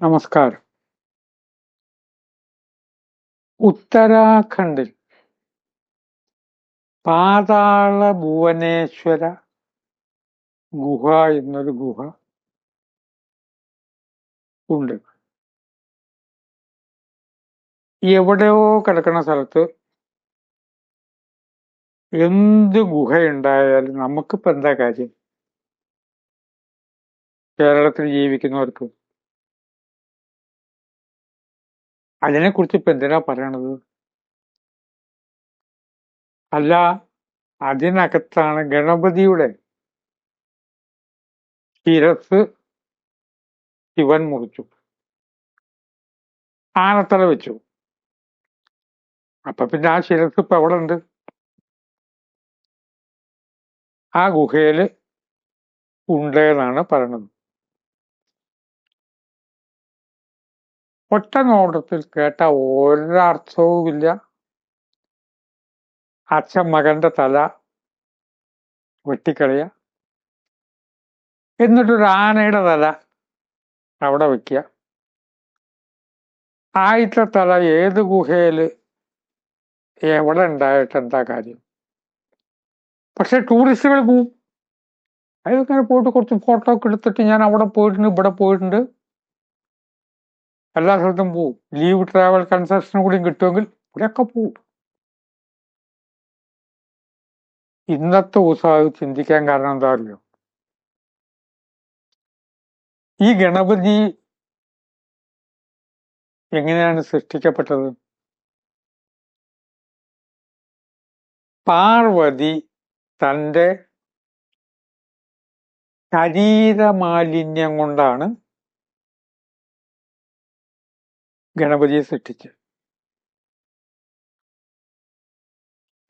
നമസ്കാരം. ഉത്തരാഖണ്ഡിൽ പാതാള ഭുവനേശ്വര ഗുഹ എന്നൊരു ഗുഹ ഉണ്ട്. എവിടെയോ കിടക്കുന്ന സ്ഥലത്ത് എന്ത് ഗുഹയുണ്ടായാലും നമുക്കിപ്പോ എന്താ കാര്യം? കേരളത്തിൽ ജീവിക്കുന്നവർക്ക് അതിനെക്കുറിച്ച് ഇപ്പൊ എന്തിനാ പറയണത്? അല്ല അതിനകത്താണ് ഗണപതിയുടെ ശിരസ് ശിവൻ മുറിച്ചു. ആനത്തല വെച്ചു. അപ്പൊ പിന്നെ ആ ശിരസ് ഇപ്പൊ എവിടെ ഉണ്ട് ആ ഗുഹയിൽ ഉണ്ട് എന്നാണ് പറയണത്. ഒറ്റ നോട്ടത്തിൽ കേട്ട ഒരർത്ഥവുമില്ല അച്ഛൻ മകന്റെ തല വെട്ടിക്കളയ എന്നിട്ടൊരു ആനയുടെ തല അവിടെ വെക്കുക. ആദ്യത്തെ തല ഏത് ഗുഹയിൽ എവിടെ ഉണ്ടായിട്ട് എന്താ കാര്യം? പക്ഷെ ടൂറിസ്റ്റുകൾ പോവും. അതിങ്ങനെ പോയിട്ട് കുറച്ച് ഫോട്ടോ ഒക്കെ എടുത്തിട്ട് ഞാൻ അവിടെ പോയിട്ടുണ്ട് ഇവിടെ പോയിട്ടുണ്ട്. എല്ലാ സ്ഥലത്തും പോവും. ലീവ് ട്രാവൽ കൺസെപ്ഷൻ കൂടിയും കിട്ടുമെങ്കിൽ ഇവിടെയൊക്കെ പോവും. ഇന്നത്തെ ദിവസം ചിന്തിക്കാൻ കാരണം എന്താ അറിയോ? ഈ ഗണപതി എങ്ങനെയാണ് സൃഷ്ടിക്കപ്പെട്ടത്? പാർവതി തന്റെ ശരീരമാലിന്യം കൊണ്ടാണ് ഗണപതിയെ സൃഷ്ടിച്ചു.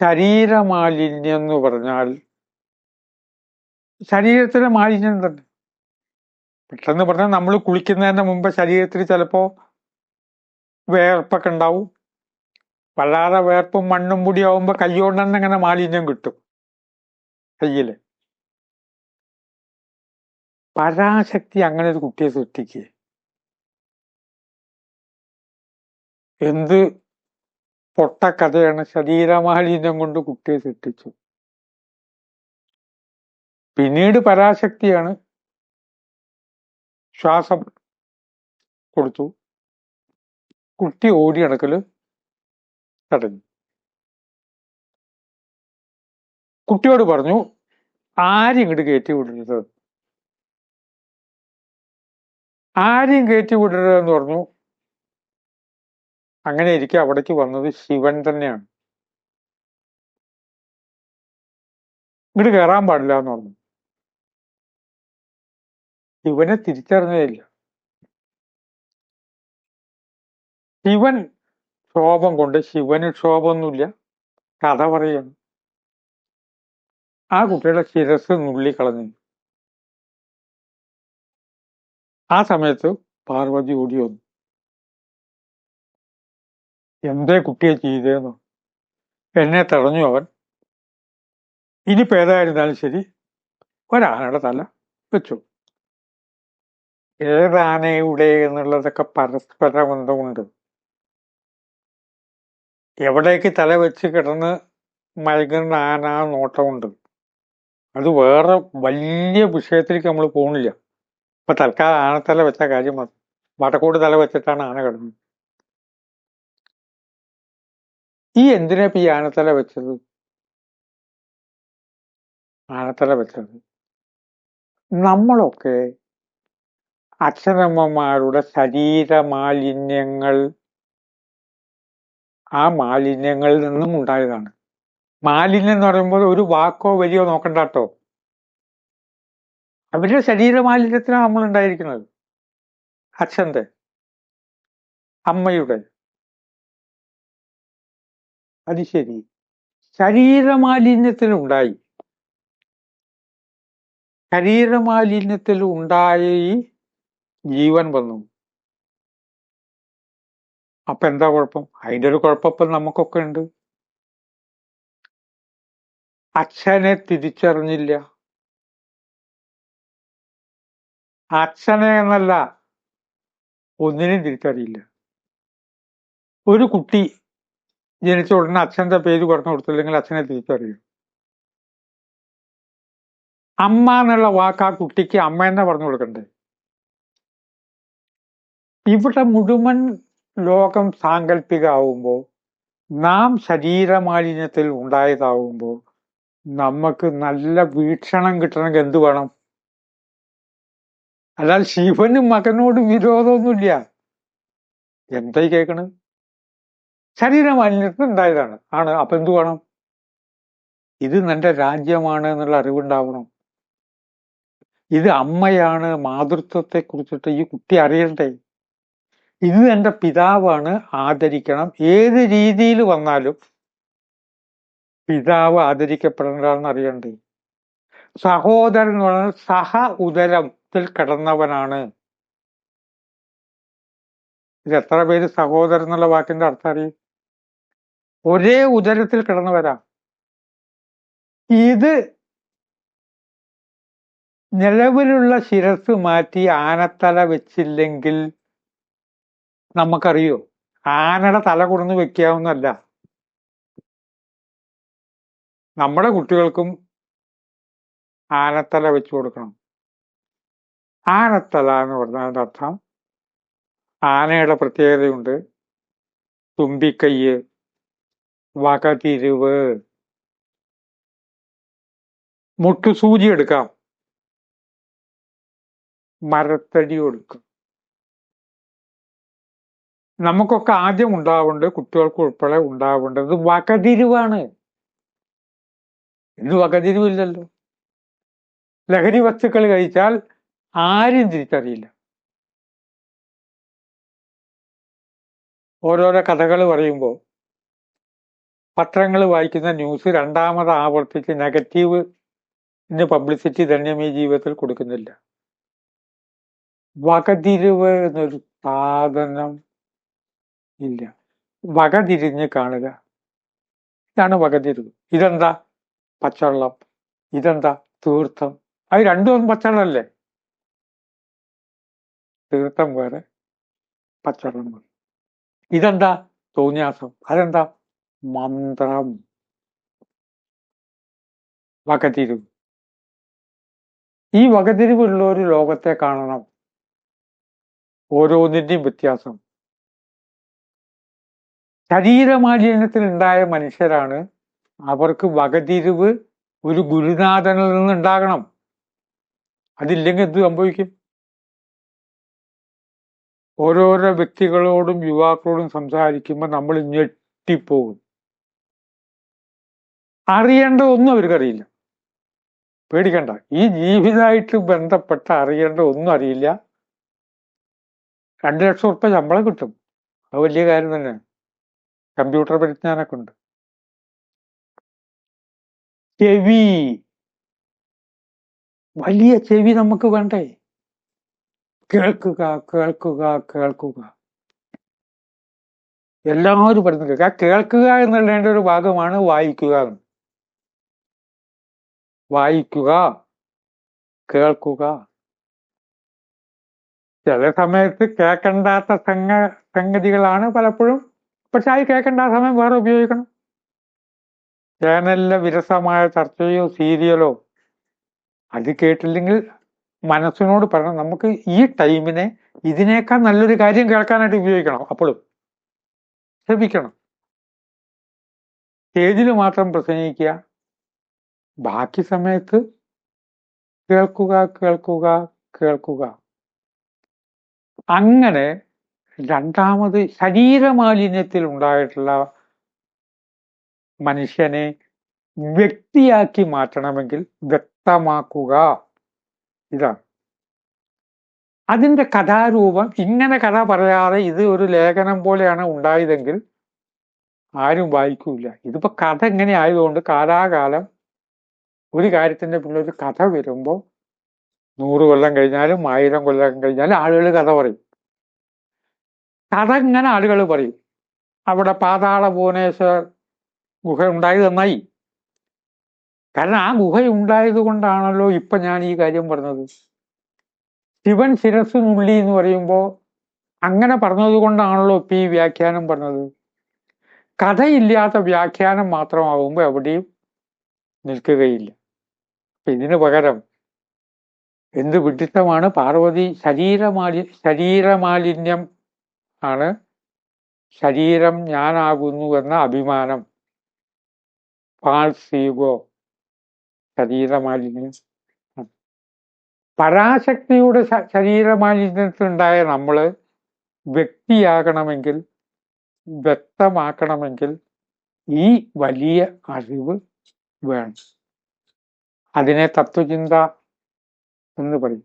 ശരീരമാലിന്യം എന്ന് പറഞ്ഞാൽ ശരീരത്തിലെ മാലിന്യം തന്നെ. പെട്ടെന്ന് പറഞ്ഞാൽ നമ്മൾ കുളിക്കുന്നതിന് മുമ്പ് ശരീരത്തിൽ ചിലപ്പോ വേർപ്പൊക്കെ ഉണ്ടാവും. വല്ലാതെ വേർപ്പും മണ്ണും പൊടിയാവുമ്പോ കൈകൊണ്ട് തന്നെ മാലിന്യം കിട്ടും. കയ്യിൽ. പരാശക്തി അങ്ങനെ ഒരു കുട്ടിയെ സൃഷ്ടിക്കുക എന്ത് പൊട്ടക്കഥയാണ് ശരീരമാലിന്യം കൊണ്ട് കുട്ടിയെ സൃഷ്ടിച്ചു പിന്നീട് പരാശക്തിയാണ് ശ്വാസം കൊടുത്തു. കുട്ടി ഓടി നടക്കൽ തടഞ്ഞു. കുട്ടിയോട് പറഞ്ഞു ആരും ഇങ്ങോട്ട് കയറ്റി വിടരുത്. ആരെയും കയറ്റി വിടരുത് എന്ന് പറഞ്ഞു അങ്ങനെ ഇരിക്കെ. അവിടേക്ക് വന്നത് ശിവൻ തന്നെയാണ്. ഇങ്ങോട്ട് കയറാൻ പാടില്ല എന്ന് പറഞ്ഞു. ശിവനെ തിരിച്ചറിഞ്ഞതില്ല ശിവൻ ക്ഷോഭം കൊണ്ട് ശിവന് ക്ഷോഭമൊന്നുമില്ല. കഥ പറയുന്നു. ആ കുട്ടിയുടെ ശിരസ് നുള്ളിക്കളഞ്ഞു. ആ സമയത്ത് പാർവതി ഓടി വന്നു. എന്തേ കുട്ടിയെ ചെയ്തേന്നു. എന്നെ തടഞ്ഞു അവൻ. ഇനിയിപ്പോൾ ഏതായിരുന്നാലും ശരി. ഒരാനയുടെ തല വെച്ചു. ഏതാനയുടെ എന്നുള്ളതൊക്കെ പരസ്പര ബന്ധമുണ്ട്. എവിടേക്ക് തല വെച്ച് കിടന്ന് മയങ്ങുന്ന ആന നോട്ടമുണ്ട്. അത് വേറെ വലിയ വിഷയത്തിലേക്ക് നമ്മൾ പോണില്ല. ഇപ്പൊ തൽക്കാലം ആനത്തല വെച്ച കാര്യം മതി. വടക്കോട് തല വെച്ചിട്ടാണ് ആന കിടന്നത്. ഈ എന്തിനാ ഈ ആനത്തല വെച്ചത്? ആനത്തല വെച്ചത്. നമ്മളൊക്കെ അച്ഛനമ്മമാരുടെ ശരീര മാലിന്യങ്ങൾ ആ മാലിന്യങ്ങളിൽ നിന്നും ഉണ്ടായതാണ്. മാലിന്യം എന്ന് പറയുമ്പോൾ ഒരു വാക്കോ വരിയോ നോക്കണ്ട കേട്ടോ. അവരുടെ ശരീര മാലിന്യത്തിനാണ് നമ്മൾ ഉണ്ടായിരിക്കുന്നത്. അച്ഛന്റെ അമ്മയുടെ. അത് ശരി. ശരീരമാലിന്യത്തിൽ ഉണ്ടായി. ശരീരമാലിന്യത്തിൽ ഉണ്ടായി ജീവൻ വന്നു. അപ്പൊ എന്താ കുഴപ്പം? അതിന്റെ ഒരു കുഴപ്പം നമുക്കൊക്കെ ഉണ്ട്. അച്ഛനെ തിരിച്ചറിഞ്ഞില്ല. അച്ഛനെ എന്നല്ല ഒന്നിനും തിരിച്ചറിയില്ല. ഒരു കുട്ടി ജനിച്ച ഉടനെ അച്ഛന്റെ പേര് പറഞ്ഞു കൊടുത്തില്ലെങ്കിൽ അച്ഛനെ തിരിച്ചറിയും. അമ്മ എന്നുള്ള വാക്ക് ആ കുട്ടിക്ക് അമ്മ തന്നെ പറഞ്ഞു കൊടുക്കണ്ടേ? ഇവിടെ മുഴുവൻ ലോകം സാങ്കല്പികമാവുമ്പോൾ നാം ശരീരമാലിന്യത്തിൽ ഉണ്ടായതാവുമ്പോൾ നമുക്ക് നല്ല വീക്ഷണം കിട്ടണമെങ്കിൽ എന്ത് വേണം? അല്ലാതെ ശിവനും മകനോട് വിരോധമൊന്നുമില്ല. എന്തായി കേൾക്കണ്? ശരീരമാലിന്യത്തിൽ ഉണ്ടായതാണ് ആണ്. അപ്പൊ എന്തു വേണം? ഇത് നിന്റെ രാജ്യമാണ് എന്നുള്ള അറിവുണ്ടാവണം. ഇത് അമ്മയാണ് മാതൃത്വത്തെ കുറിച്ചിട്ട് ഈ കുട്ടി അറിയണ്ടേ? ഇത് എന്റെ പിതാവാണ് ആദരിക്കണം. ഏത് രീതിയിൽ വന്നാലും പിതാവ് ആദരിക്കപ്പെടേണ്ടതെന്ന് അറിയണ്ടേ? സഹോദരൻ എന്ന് സഹ ഉദരത്തിൽ കിടന്നവനാണ്. ഇത് എത്ര പേര് സഹോദരൻ എന്നുള്ള വാക്കിന്റെ അർത്ഥം അറിയും? ഒരേ ഉദരത്തിൽ കിടന്നവരാ. ഇത് നിലവിലുള്ള ശിരസ് മാറ്റി ആനത്തല വെച്ചില്ലെങ്കിൽ നമുക്കറിയോ? ആനയുടെ തല കൊടുന്ന് വെക്കാവുന്നല്ല നമ്മുടെ കുട്ടികൾക്കും ആനത്തല വെച്ചു കൊടുക്കണം. ആനത്തല എന്ന് പറഞ്ഞതിന്റെ അർത്ഥം ആനയുടെ പ്രത്യേകതയുണ്ട്. തുമ്പിക്കയ്യ് വകതിരിവ്. മുട്ടുസൂചി എടുക്കാം. മരത്തടി കൊടുക്കും നമുക്കൊക്കെ ആദ്യം ഉണ്ടാവുന്നുണ്ട് കുട്ടികൾക്ക് ഉൾപ്പെടെ ഉണ്ടാവേണ്ടത് വകതിരിവാണ്. ഇന്ന് വകതിരിവില്ലല്ലോ. ലഹരി വസ്തുക്കൾ കഴിച്ചാൽ ആരും തിരിച്ചറിയില്ല. ഓരോരോ കഥകൾ പറയുമ്പോൾ പത്രങ്ങൾ വായിക്കുന്ന ന്യൂസ് രണ്ടാമത് ആവർത്തിച്ച് നെഗറ്റീവ് പബ്ലിസിറ്റി തന്നെ ഈ ജീവിതത്തിൽ കൊടുക്കുന്നില്ല. വകതിരിവ് എന്നൊരു സാധനം ഇല്ല. വകതിരിഞ്ഞ് കാണുക. ഇതാണ് വകതിരിവ്. ഇതെന്താ? പച്ചവെള്ളം. ഇതെന്താ? തീർത്ഥം. അത് രണ്ടും പച്ചവെള്ളമല്ലേ? തീർത്ഥം വേറെ പച്ചവെള്ളം വേറെ. ഇതെന്താ? തോന്നിയാസം. അതെന്താ? മന്ത്രം. വകതിരിവ്. ഈ വകതിരിവുള്ള ഒരു ലോകത്തെ കാണണം. ഓരോന്നിന്റെയും വ്യത്യാസം. ശരീരമാലിന്യത്തിൽ ഉണ്ടായ മനുഷ്യരാണ്. അവർക്ക് വകതിരിവ് ഒരു ഗുരുനാഥനിൽ നിന്ന് ഉണ്ടാകണം അതില്ലെങ്കിൽ എന്ത് സംഭവിക്കും? ഓരോരോ വ്യക്തികളോടും യുവാക്കളോടും സംസാരിക്കുമ്പോൾ നമ്മൾ ഞെട്ടിപ്പോകും. അറിയേണ്ട ഒന്നും അവർക്കറിയില്ല പേടിക്കണ്ട. ഈ ജീവിതമായിട്ട് ബന്ധപ്പെട്ട അറിയേണ്ട ഒന്നും അറിയില്ല. രണ്ടു ലക്ഷം ഉറുപ്പ ശമ്പളം കിട്ടും. അത് വലിയ കാര്യം തന്നെ. കമ്പ്യൂട്ടർ പരിജ്ഞാനമൊക്കെ ഉണ്ട്. ചെവി. വലിയ ചെവി നമുക്ക് വേണ്ടേ? കേൾക്കുക കേൾക്കുക കേൾക്കുക. എല്ലാവരും പറഞ്ഞു കേൾക്കുക കേൾക്കുക എന്നുള്ളതിന്റെ ഒരു ഭാഗമാണ് വായിക്കുക. വായിക്കുക കേൾക്കുക. ചില സമയത്ത് കേൾക്കണ്ടാത്ത സംഗ സംഗതികളാണ് പലപ്പോഴും. പക്ഷെ അത് കേൾക്കേണ്ട സമയം വേറെ ഉപയോഗിക്കണം. ചാനലിലെ വിരസമായ ചർച്ചയോ സീരിയലോ അത് കേട്ടില്ലെങ്കിൽ മനസ്സിനോട് പറയണം. നമുക്ക് ഈ ടൈമിനെ ഇതിനേക്കാൾ നല്ലൊരു കാര്യം കേൾക്കാനായിട്ട് ഉപയോഗിക്കണം. അപ്പോഴും ശ്രമിക്കണം. സ്റ്റേജിൽ മാത്രം പ്രസംഗിക്കുക. ബാക്കി സമയത്ത് കേൾക്കുക കേൾക്കുക കേൾക്കുക. അങ്ങനെ രണ്ടാമത് ശരീരമാലിന്യത്തിൽ ഉണ്ടായിട്ടുള്ള മനുഷ്യനെ വ്യക്തിയാക്കി മാറ്റണമെങ്കിൽ വ്യക്തമാക്കുക. ഇതാണ് അതിന്റെ കഥാരൂപം ഇങ്ങനെ കഥ പറയാതെ ഇത് ഒരു ലേഖനം പോലെയാണ് ഉണ്ടായതെങ്കിൽ ആരും വായിക്കൂല. ഇതിപ്പോ കഥ ഇങ്ങനെ ആയതുകൊണ്ട് കാലാകാലം ഒരു കാര്യത്തിന്റെ പിന്നിൽ ഒരു കഥ വരുമ്പോൾ നൂറ് കൊല്ലം കഴിഞ്ഞാലും ആയിരം കൊല്ലം കഴിഞ്ഞാലും ആളുകൾ കഥ പറയും. കഥ ഇങ്ങനെ ആളുകൾ പറയും. അവിടെ പാതാള ഭുവനേശ്വർ ഗുഹ ഉണ്ടായത് നന്നായി. കാരണം ആ ഗുഹ ഉണ്ടായത് കൊണ്ടാണല്ലോ ഇപ്പൊ ഞാൻ ഈ കാര്യം പറഞ്ഞത്. ശിവൻ ശിരസ് നുള്ളി എന്ന് പറയുമ്പോൾ അങ്ങനെ പറഞ്ഞത് കൊണ്ടാണല്ലോ ഇപ്പൊ ഈ വ്യാഖ്യാനം പറഞ്ഞത്. കഥയില്ലാത്ത വ്യാഖ്യാനം മാത്രമാകുമ്പോൾ എവിടെയും നിൽക്കുകയില്ല. ഇതിനു പകരം എന്ത് വിഡിത്തമാണ് പാർവതി ശരീരമാലി ശരീരമാലിന്യം ആണ്. ശരീരം ഞാനാകുന്നു എന്ന അഭിമാനം. ഫാൾസ് ഈഗോ ശരീരമാലിന്യം. പരാശക്തിയുടെ ശരീരമാലിന്യത്തിലുണ്ടായ നമ്മൾ വ്യക്തിയാകണമെങ്കിൽ വ്യക്തമാക്കണമെങ്കിൽ ഈ വലിയ അറിവ് വേണം. അതിനെ തത്വചിന്ത എന്ന് പറയും.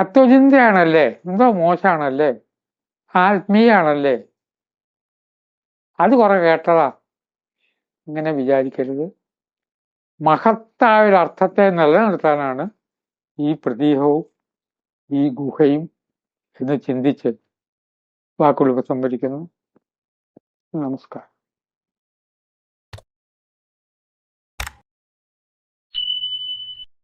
തത്വചിന്തയാണല്ലേ? എന്തോ മോശമാണല്ലേ ആത്മീയാണല്ലേ? അത് കുറെ കേട്ടതാ. ഇങ്ങനെ വിചാരിക്കരുത്. മഹത്തായ ഒരു അർത്ഥത്തെ നിലനിർത്താനാണ് ഈ പ്രതീഹവും ഈ ഗുഹയും എന്ന് ചിന്തിച്ച് വാക്കുകൾ ഉപസംഹരിക്കുന്നു നമസ്കാരം.